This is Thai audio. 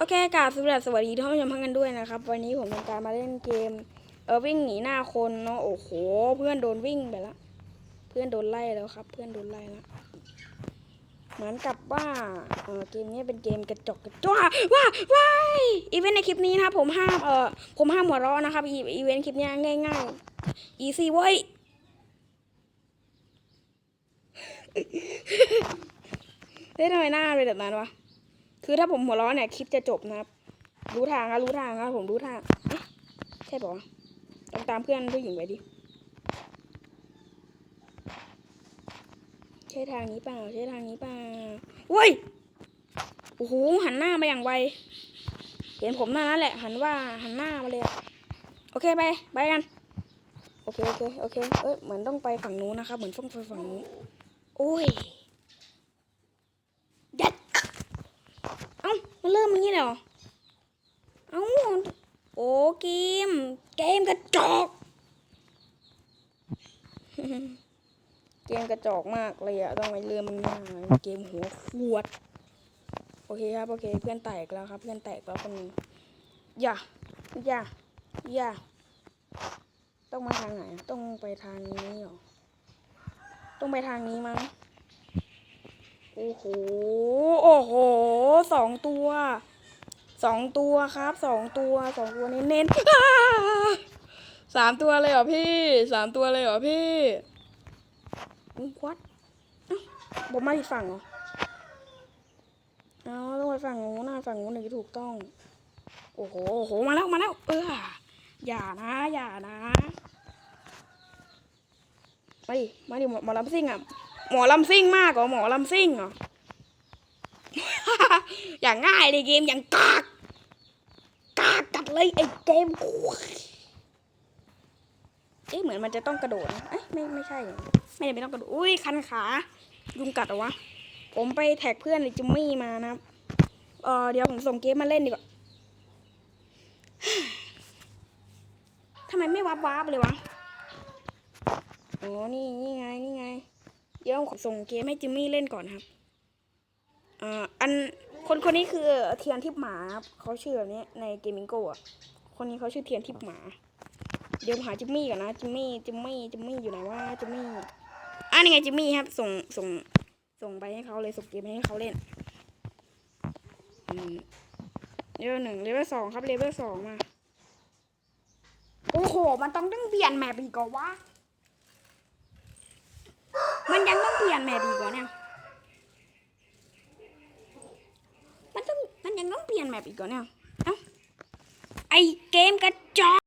โอเคกราบสวัสดีสวัสดีท่านผู้ชมทุกท่านด้วยนะครับ วันนี้ผมทำการมาเล่นเกม เออวิ่งหนีหน้าคนเนาะโอ้โห เพื่อนโดนวิ่งไปแล้วเพื่อนโดนไล่แล้วครับ เพื่อนโดนไล่แล้วเหมือนกับว่าเออเกมนี้เป็นเกมกระจกกระจ้าว้าว้ายอีเวนต์ในคลิปนี้นะครับผมห้ามเออผมห้ามหัวเราะนะครับอีอีเวนต์คลิปนี้ง่ายๆ easy เว้ยเฮ้ทำไมหน้าเป็นแบบนั้นวะ คือถ้าผมหัวร้อนเนี่ยคลิปจะจบนะครับ รู้ทางครับรู้ทางครับผมรู้ทางใช่ปะต้องตามเพื่อนผู้หญิงไปดิใช่ทางนี้เปล่าใช่ทางนี้เปล่าเว้ยโอ้โหหันหน้ามาอย่างไวเห็นผมหน้านั้นแหละ หันว่าหันหน้ามาเลยโอเคไปไปกันโอเคโอเคโอเคเอ้ยเหมือนต้องไปฝั่งนู้นนะครับเหมือนต้องไปฝั่งนู้นโอ้ยเด็ด เอ้า มันเริ่มอย่างนี้เหรอ เอ้า โอ้เกม เกมกระจอก เกมกระจอกมากเลยอะต้องไปเริ่มมันยากเกมหัวขวด โอเคครับ โอเค เพื่อนแตกแล้วครับ เพื่อนแตกแล้วคนนึงอย่า อย่า อย่า ต้องมาทางไหน ต้องไปทางนี้เหรอ ต้องไปทางนี้มั้ง โอ้โห โอ้โห สองตัว สองตัวครับ สองตัว สองตัวเน้นๆอ้าสามตัวเลยเหรอพี่ สามตัวเลยเหรอพี่มึงควัดเอ้าผมมาอีกฝั่งเหรอเอาต้องไปฝั่งนู้นนะฝั่งนู้นถึงถูกต้อง โอ้โห โอ้โห มาแล้ว มาแล้ว เออ อย่านะ อย่านะ มาดิ มาดิมอหมอลำซิ่งอะ หมอลำซิ่งมากเหรอหมอลำซิ่งเหรอ อย่างง่ายเลยเกมอย่างกากกากกัดเลยไอ้เกมเอ๊ะเหมือนมันจะต้องกระโดดนะเอ๊ะไม่ไม่ใช่ ไม่ได้ไม่ต้องกระโดด อุ้ยคันขา ยุงกัดเหรอวะ ผมไปแท็กเพื่อนในจิมมี่มานะเออเดี๋ยวผมส่งเกมมาเล่นดีกว่าทำไมไม่วับวับเลยวะอ๋อนี่นี่ไง นี่ไง ดี๋ยวผมส่งเกมให้จิมมี่เล่นก่อนครับอ่ออันคนคนนี้คือเทียนทิพหมาครับเขาชื่อแบบนี้ในเกมมิงโกะคนนี้เขาชื่อเทียนทิพหมา เดี๋ยวหาจิมมี่ก่อนนะจิมมี่จิมมี่จิมมี่อยู่ไหนวะจิมมี่อะนี่ไงจิมมี่ครับ ส่งส่งส่งไปให้เขาเลยส่งเกมให้เขาเล่นเลเวลหนึ่งเลเวลสองครับเลเวลสองมา โอ้โห มันต้องต้องเปลี่ยนแมปอีกเหรอวะ มัน ยังต้องเปลี่ยนแม่ดีกว่าเนี่ยมันต้องมันยังต้องเปลี่ยนแมปอีกก่อนเนี่ยเอ้าไอเกมกระจอก